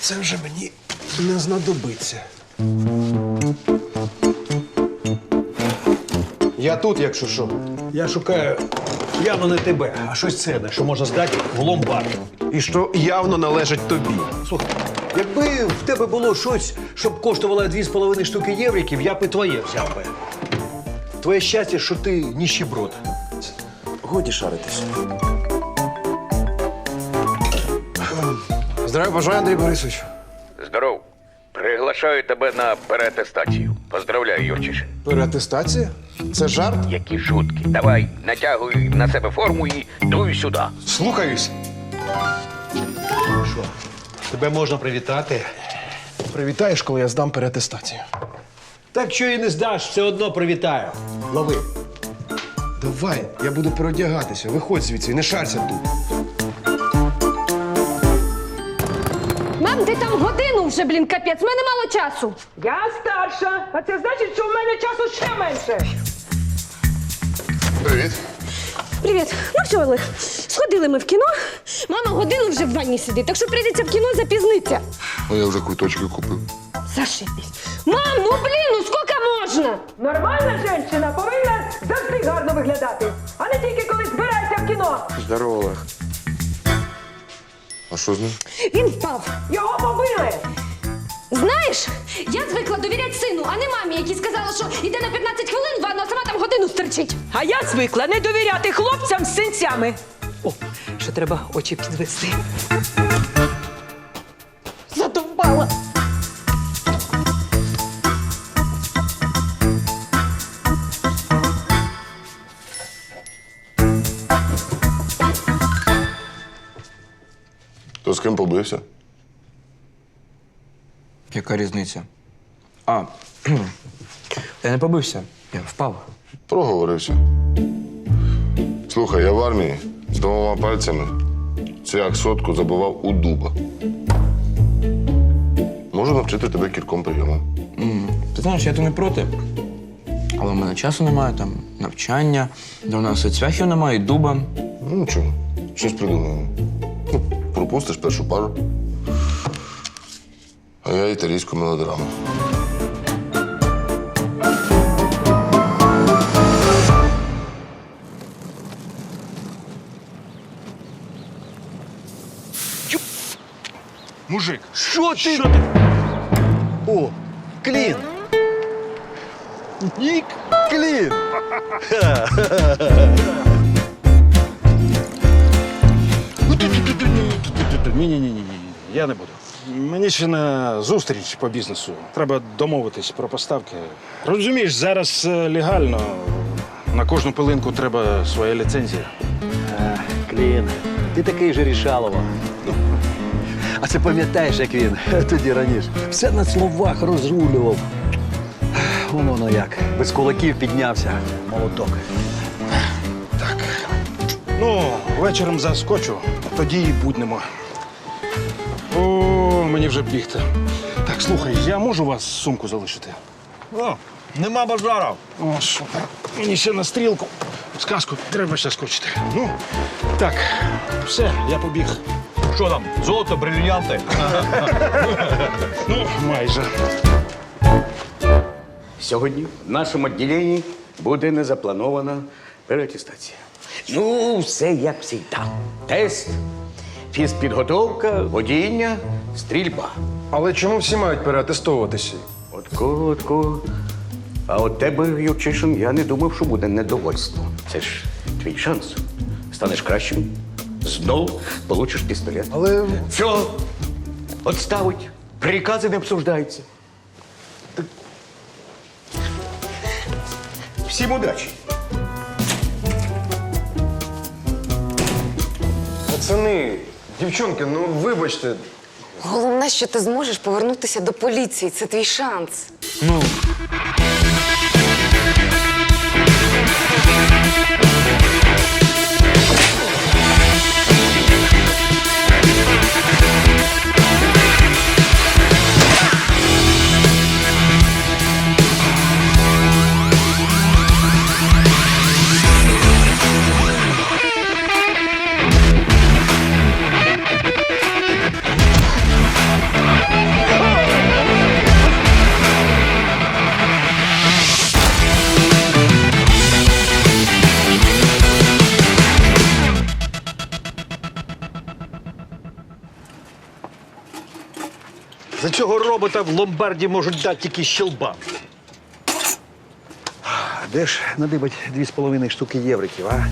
Це вже мені не знадобиться. Я тут, якщо що. Я шукаю явно не тебе, а щось цінне, що можна здати в ломбард. І що явно належить тобі. Слухай, якби в тебе було щось, щоб коштувало 2,5 штуки євриків, я б і твоє взяв би. Твоє щастя, що ти ніщеброд. Годі шаритися. Здравия бажаю, Андрій Борисович. Здоров. Приглашаю тебе на переатестацію. Поздравляю, Юрчишин. Переатестація? Це жарт? Які шутки. Давай, натягуй на себе форму і дуй сюди. Слухаюсь. Що? Тебе можна привітати? Привітаєш, коли я здам переатестацію. Так що і не здаш, все одно привітаю. Лови. Давай, я буду переодягатися. Виходь звідси, не шарся тут. Ти там годину вже, блін, капець, в мене мало часу. Я старша, а це значить, що в мене часу ще менше. Привіт. Привіт. Ну все, Олег, сходили ми в кіно. Мама годину вже в ванні сидить, так що прийдеться в кіно запізнитися. Ну я вже квиточки купив. Зашибись. Мам, ну блін, ну скільки можна? Нормальна жінка повинна завжди гарно виглядати, а не тільки коли збирається в кіно. Здорово, Олег. А що з ним? Він впав. Його побили. Знаєш, я звикла довіряти сину, а не мамі, якій сказала, що йде на 15 хвилин в ванну, а сама там годину стерчить. А я звикла не довіряти хлопцям з синцями. О, ще треба очі підвести. З ким побився? Яка різниця? А, я не побився, я впав. Проговорився. Слухай, я в армії з двома пальцями цвях сотку забивав у дуба. Можу навчити тебе кільком прийомам. Ти знаєш, я то не проти. Але в мене часу немає, там навчання, у нас і цвяхів немає, і дуба. Ну, нічого, щось придумаємо. Ну, пропустиш першу пару. А я італійську мелодраму. Мужик, Що ти? о, клін. Нік, клін. Ні, ні, ні, ні, ні. Я не буду. Мені ще на зустріч по бізнесу. Треба домовитись про поставки. Розумієш, зараз е, легально. На кожну пилинку треба своя ліцензія. Клін, ти такий же рішалово. А це пам'ятаєш, як він тоді раніше? Все на словах розрулював. Воно як. Без кулаків піднявся. Молоток. Ну, вечором заскочу, тоді і буднемо. О, мені вже бігти. Так, слухай, я можу вас сумку залишити? О, нема базару. О, супер. Мені ще на стрілку. Сказку треба ще скочити. Ну, так, все, я побіг. Що там? Золото, брильянти? Ну, майже. Сьогодні в нашому відділенні буде незапланована переатестація. Ну, все як завжди. Тест, фізпідготовка, водіння, стрільба. Але чому всі мають переатестовуватися? От кого, от кого. А от тебе, Юрчишин, я не думав, що буде недовольство. Це ж твій шанс. Станеш кращим. Знов получиш пістолет. Але Все, отставить. Прикази не обсуждаються. Всім удачі. пацани, дівчонки, ну вибачте. Головне, що ти зможеш повернутися до поліції. Це твій шанс. За робота в ломбарді можуть дати тільки щелба. Де ж надибать дві з половиною штуки євриків, а?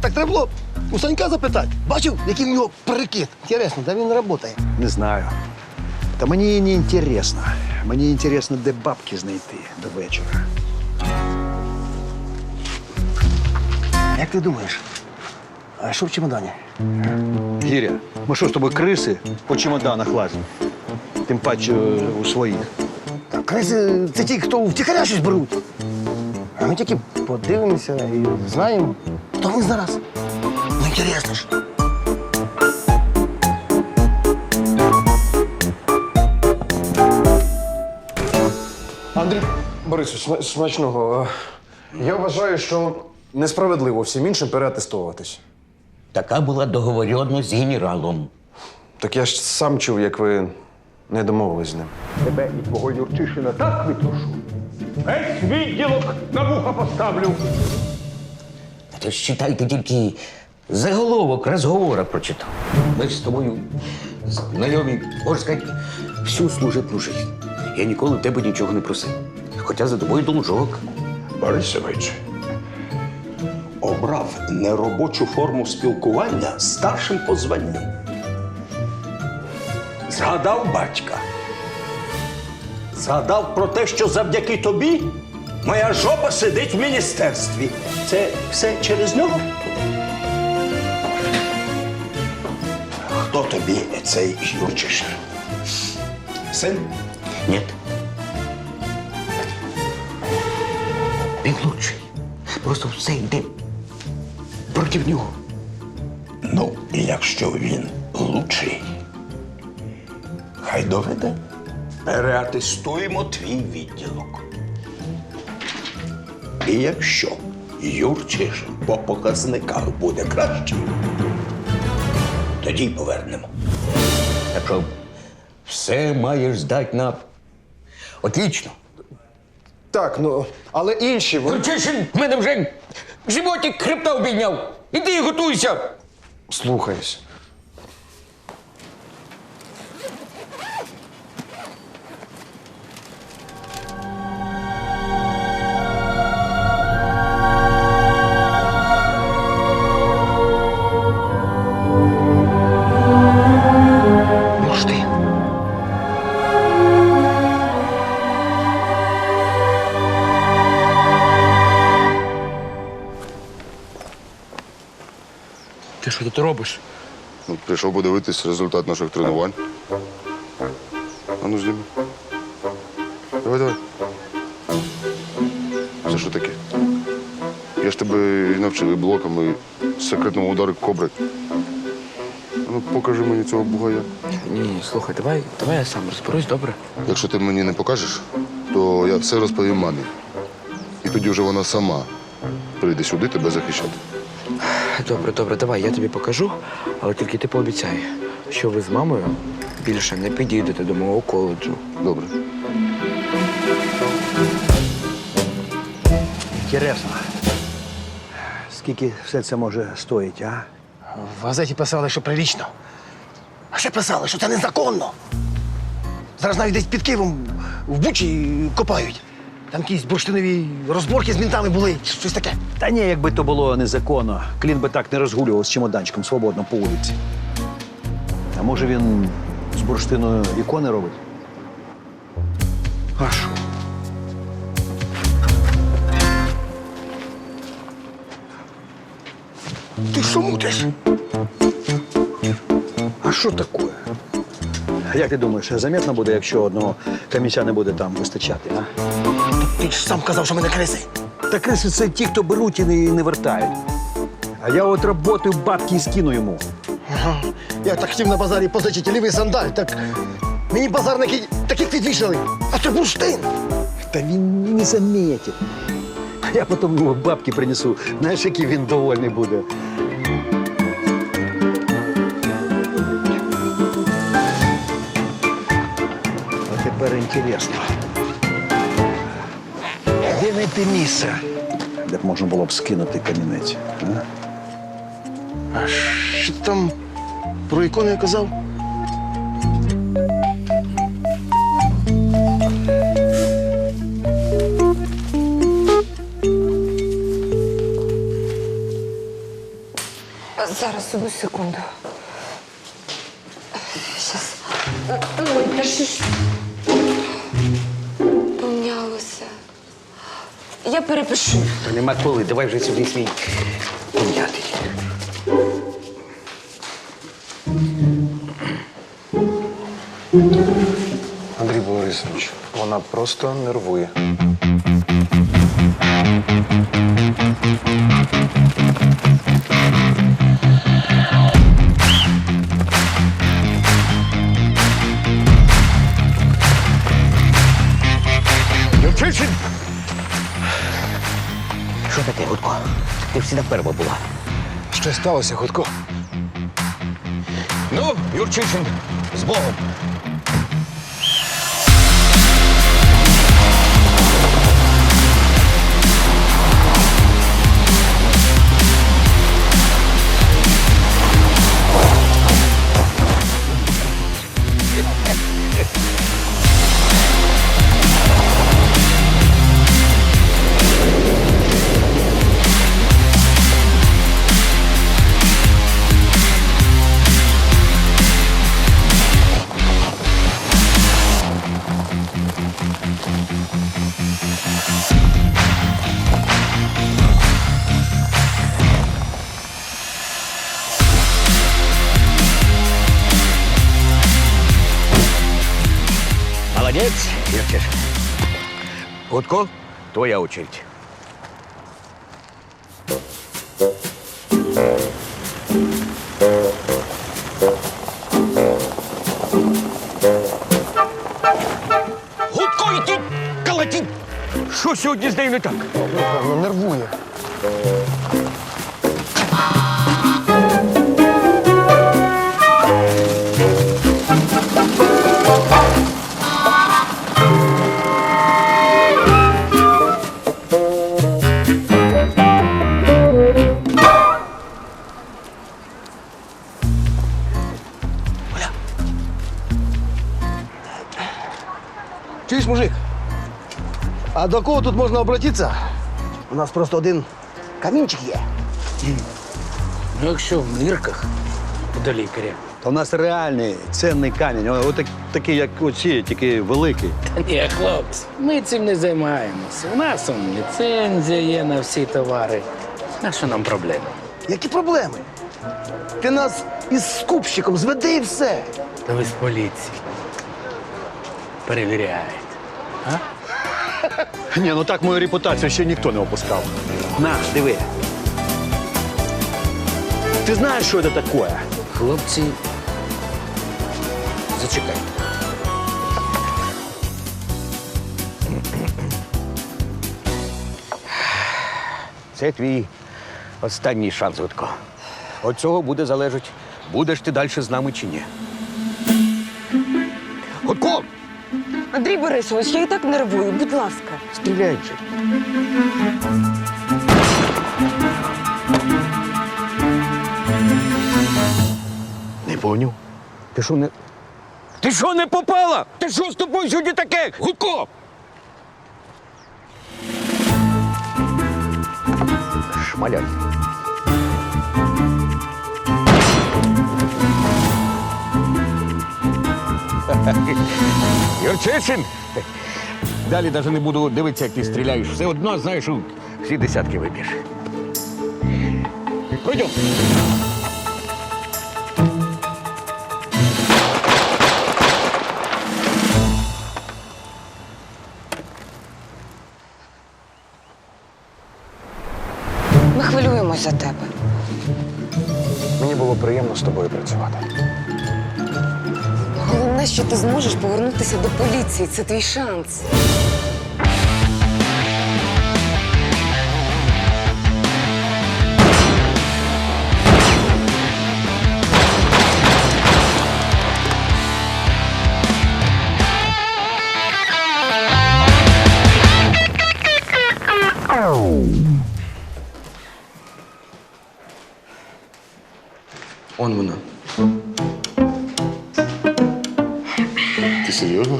Так треба було у Санька запитати. Бачив, який в нього перекид. Інтересно, де він працює? Не знаю. Та мені не інтересно. Мені інтересно, де бабки знайти до вечора. Як ти думаєш? А що в чемодані? Гіря, ми що з тобою криси по чемоданах лазимо? Тим паче у своїх. Криси це ті, хто втіхаря щось беруть. А ми тільки подивимося і знаємо, хто ми зараз. Ну, інтересно ж. Андрій Борисович, смачного. Я вважаю, що несправедливо всім іншим переатестовуватись. Така була договоренність з генералом. Так я ж сам чув, як ви не домовились з ним. Тебе і твого Юрчишина так витрушу. Весь відділок на вуха поставлю. Ти ж читайте тільки заголовок розговора прочитав. Ми ж з тобою знайомі, можна сказати, всю служебну життя. Я ніколи в тебе нічого не просив. Хоча за тобою должок. Борисович обрав неробочу форму спілкування старшим по званню. Згадав батька. Згадав про те, що завдяки тобі моя жопа сидить в міністерстві. Це все через нього? Хто тобі цей Юрчишин? Син? Ні. Він лучший. Просто все йде проти нього. Ну, якщо він лучший, хай доведе. Переатестуємо твій відділок. І якщо Юрчишин по показниках буде кращий, тоді й повернемо. Так що все маєш здати на отлично. Так, ну, але інші ви. Чешин, в мене вже животик хребта обійняв. Іди і готуйся. Слухаюсь. Прийшов подивитись результат наших тренувань. А ну зніми. Давай, давай. Це що таке? Я ж тебе і навчив і блоками, і секретному удару кобри. А ну покажи мені цього бугая. Ні, ні, слухай, давай, давай я сам розберусь, добре? Якщо ти мені не покажеш, то я все розповім мамі. І тоді вже вона сама прийде сюди тебе захищати. Добре, добре, давай, я тобі покажу, але тільки ти пообіцяй, що ви з мамою більше не підійдете до мого коледжу. Добре. Інтересно. Скільки все це може стоїти, а? В газеті писали, що прилічно. А ще писали, що це незаконно. Зараз навіть десь під Києвом в Бучі копають. Там якісь бурштинові розборки з мінтами були, щось таке. Та ні, якби то було незаконно. Клін би так не розгулював з чемоданчиком свободно по вулиці. А може він з бурштину ікони робить? А що? Ти що мутиш? А що таке? Як ти думаєш, заметно буде, якщо одного камінця не буде там вистачати, а? Ти ж сам казав, що ми не криси. Та криси це ті, хто беруть і не, і не вертають. А я от работаю бабки і скину йому. Ага. Я так хотів на базарі позичити лівий сандаль, так мені базарники таких відвішали. А це бурштин. Та він не заметить. Я потім йому бабки принесу. Знаєш, який він довольний буде. А тепер інтересно знайти місце, де б можна було б скинути камінець. А? а що там про ікону я казав? Зараз одну секунду. Сейчас. Ой, прошу. Я перепишу. Та нема коли, давай вже сюди свій пом'ятий. Андрій Борисович, вона просто нервує. Таке, Гудко? Ти всі перва була. Що сталося, Гудко? Ну, Юрчишин, з Богом. твоя очередь. Гудко, і тут калатіть! Що сьогодні з нею не так? Певно, нервує. До кого тут можна обратитися? У нас просто один камінчик є. Ну, якщо в нирках, до лікаря. Та у нас реальний цінний камінь. О, отак- такий, як оці, тільки великий. Та ні, хлопці, ми цим не займаємося. У нас он, ліцензія є на всі товари. На що нам проблеми? Які проблеми? Ти нас із скупщиком зведи і все. Та ви з поліції. Перевіряють. Ні, ну так мою репутацію ще ніхто не опускав. На, диви. Ти знаєш, що це таке? Хлопці, зачекайте. Це твій останній шанс, Гудко. От цього буде залежати, будеш ти далі з нами чи ні. Гудко! Андрій Борисович, я і так нервую, будь ласка. Стріляй же. Не поняв. Ти що не. Ти що не попала? Ти що з тобою сьогодні таке? Гудко! Шмаляй. Юрчишин! Далі навіть не буду дивитися, як ти стріляєш. Все одно знаєш, що всі десятки виб'єш. Пойдем. Ми хвилюємось за тебе. Мені було приємно з тобою працювати. Головне, що ти зможеш повернутися до поліції. Це твій шанс. Серйозно?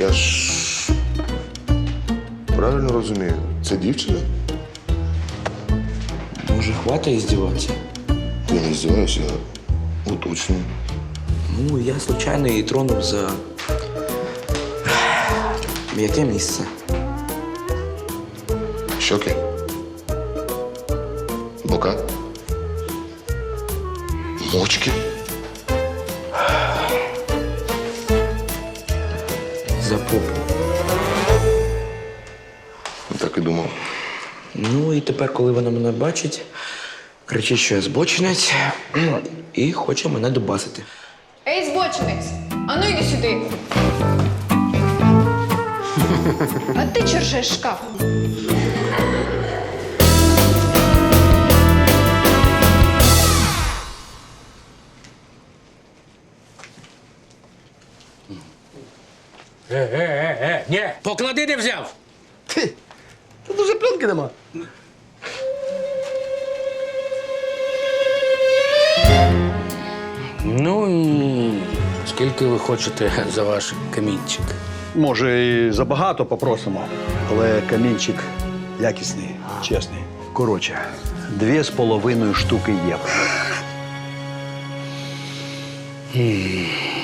Я ж правильно розумію, це дівчина? Може, хватить іздіватися? Я не здіваюся, я уточнюю. Ну, я случайно її тронув за м'яке місце. Щоки? Бока? Мочки? За попу. Так і думав. Ну і тепер, коли вона мене бачить, кричить, що я збочинець і хоче мене добасити. Ей, збочинець! Ану йди сюди. А ти чоршеш шкаф. Е, е, е, е, ні, поклади не взяв. Тут уже пленки нема. Ну і скільки ви хочете за ваш камінчик? Може, і забагато попросимо, але камінчик якісний, чесний. Коротше, дві з половиною штуки євро.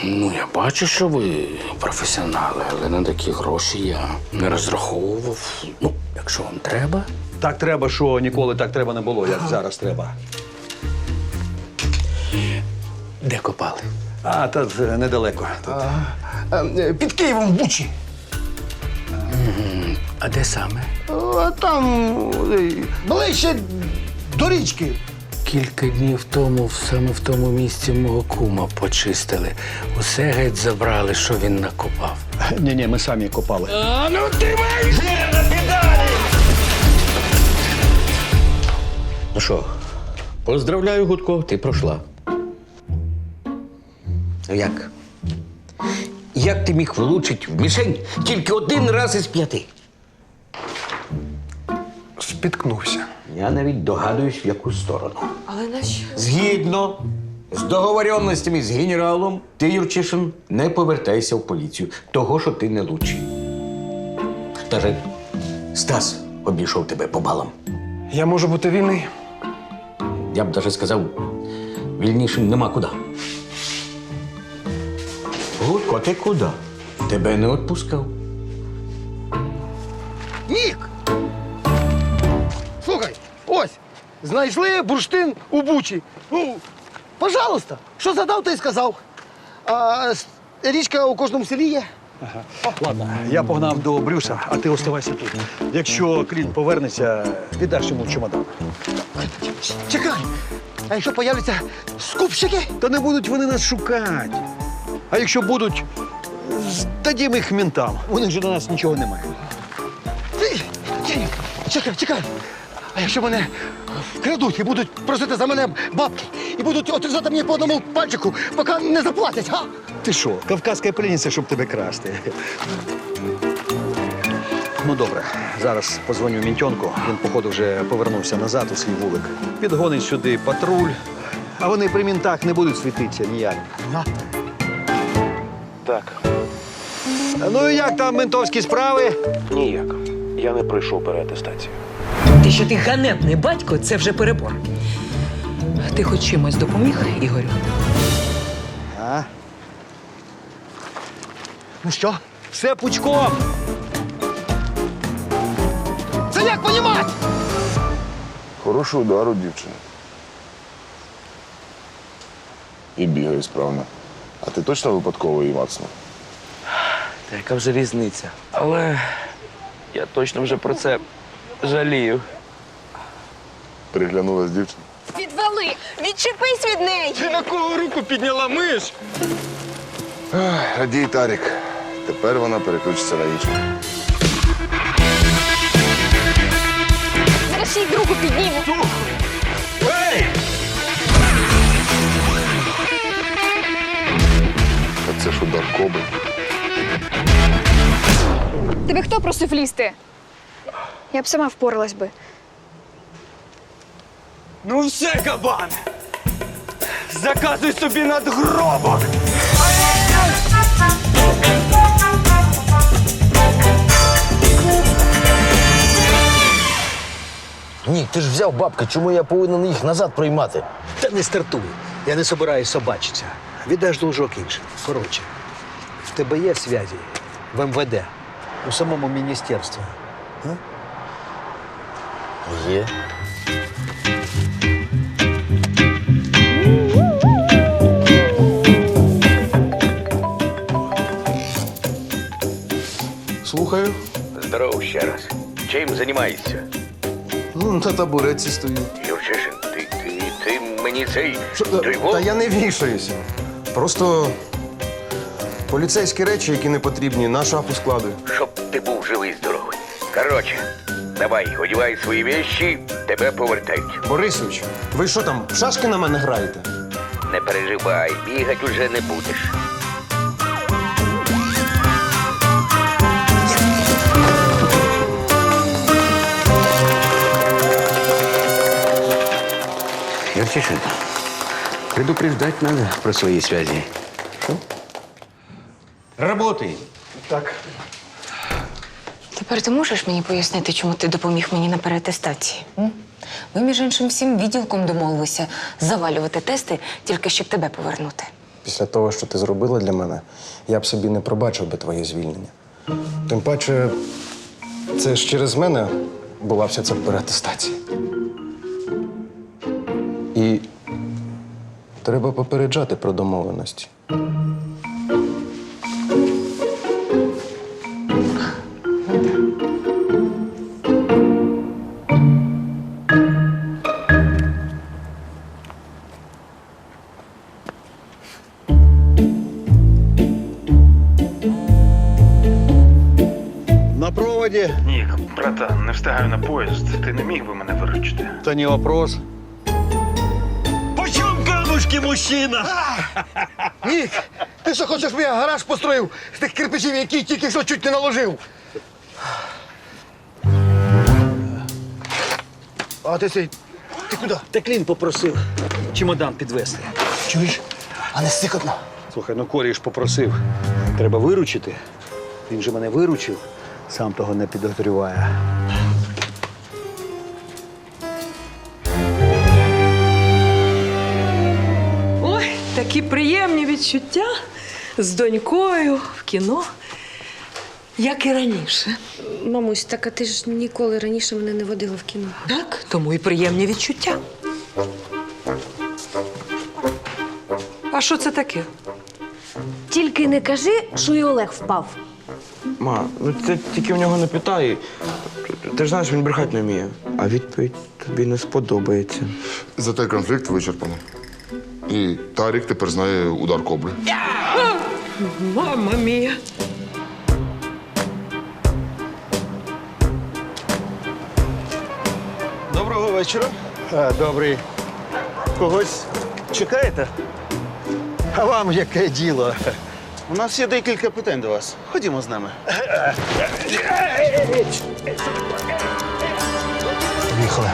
Ну, я бачу, що ви професіонали, але на такі гроші я не розраховував. Ну, якщо вам треба. Так треба, що ніколи так треба не було, як зараз треба. Де копали? А, та е, недалеко. Тут. Е, Під Києвом в Бучі. А де саме? А там е, ближче до річки. Кілька днів тому саме в тому місці мого кума почистили. Усе геть забрали, що він накопав. Ні, ні, ми самі копали. А ну ти маєш! Ну що, поздравляю, Гудко, ти пройшла. Ну Як? Як ти міг влучити в мішень тільки один раз із п'яти? Спіткнувся. Я навіть догадуюсь, в яку сторону. Але нащо? Згідно з договоренностями з генералом, ти, Юрчишин, не повертайся в поліцію. Того, що ти не лучший. Даже Стас обійшов тебе по балам. Я можу бути вільний. Я б даже сказав, вільнішим нема куди. Гудко, ти куди? Тебе не відпускав. Знайшли бурштин у Бучі. Ну, пожалуйста, що задав, то й сказав. А с- річка у кожному селі є. Ладно, я погнав до Брюса, а ти оставайся тут. Якщо Клін повернеться, віддаш йому чемодан. Чекай. А якщо появляться скупщики? Та не будуть вони нас шукати. А якщо будуть, здадім їх ментам. У них же до нас нічого немає. Ти, ти, чекай, чекай. А якщо мене вкрадуть і будуть просити за мене бабки, і будуть отрізати мені по одному пальчику, поки не заплатять, а? Ти що, кавказька пленниця, щоб тебе красти. Ну добре, зараз позвоню Мінтьонку. Він, походу, вже повернувся назад у свій вулик. Підгонить сюди патруль, а вони при мінтах не будуть світитися ніяк. Так. Ну і як там ментовські справи? Ніяк. Я не пройшов переатестацію. Те, що ти ганебний батько, це вже перебор. Ти хоч чимось допоміг, Ігорю? А? Ну що, все пучком. Це як понімати? Хороший удар у дівчини. І бігає справно. А ти точно випадково її мацнув? Та яка вже різниця? Але я точно вже про це жалію. Приглянулась дівчина. Відвали! Відчепись від неї! Ти на кого руку підняла миш? Радій, Тарік. Тепер вона переключиться на іншу. Зараз ще й другу підніму. А це ж удар коби. Тебе хто просив лізти? Я б сама впоралась би. Ну все, кабан! Заказуй собі надгробок! Ні, ти ж взяв бабки, чому я повинен їх назад приймати? Та не стартуй. Я не собираюсь собачитися. Віддаш должок іншим. Коротше, в тебе є зв'язі в МВД, у самому міністерстві. Є. Слухаю. Здорово ще раз. Чим займаєшся? Ну, на табуреці стою. Юрчишин, ти, ти, ти мені цей. Що, та, та я не вішаюся. Просто поліцейські речі, які не потрібні, на шафу складую. Щоб ти був живий здоровий. Коротше, давай, одівай свої вещі, тебе повертають. Борисович, ви що там, в шашки на мене граєте? Не переживай, бігать уже не будеш. Юрчишин, предупреждать надо про свои связи. Что? Работай. Так. Тепер ти можеш мені пояснити, чому ти допоміг мені на переатестації? М? Ми, між іншим, всім відділком домовилися завалювати тести, тільки щоб тебе повернути. Після того, що ти зробила для мене, я б собі не пробачив би твоє звільнення. Тим паче, це ж через мене була вся ця переатестація. І треба попереджати про домовленості. Встигаю на поїзд. Ти не міг би мене виручити. Та не вопрос. Почем камушки, мужчина? Нік, ти що хочеш, щоб я гараж построїв з тих кирпичів, які тільки що чуть не наложив? А ти цей. Ти куди? Та Клін попросив чемодан підвезти. Чуєш? А не стикотно. Слухай, ну коріш попросив. Треба виручити. Він же мене виручив, сам того не підозрюває. Такі приємні відчуття з донькою в кіно, як і раніше. Мамусь, так а ти ж ніколи раніше мене не водила в кіно. Так, тому і приємні відчуття. А що це таке? Тільки не кажи, що і Олег впав. Ма, ну це тільки в нього не питай. Ти ж знаєш, він брехати не вміє. А відповідь тобі не сподобається. Зате конфлікт вичерпано. І Тарік тепер знає удар кобри. Мама мія. Доброго вечора. А, добрий. Когось чекаєте? А вам яке діло? У нас є декілька питань до вас. Ходімо з нами. Поїхали.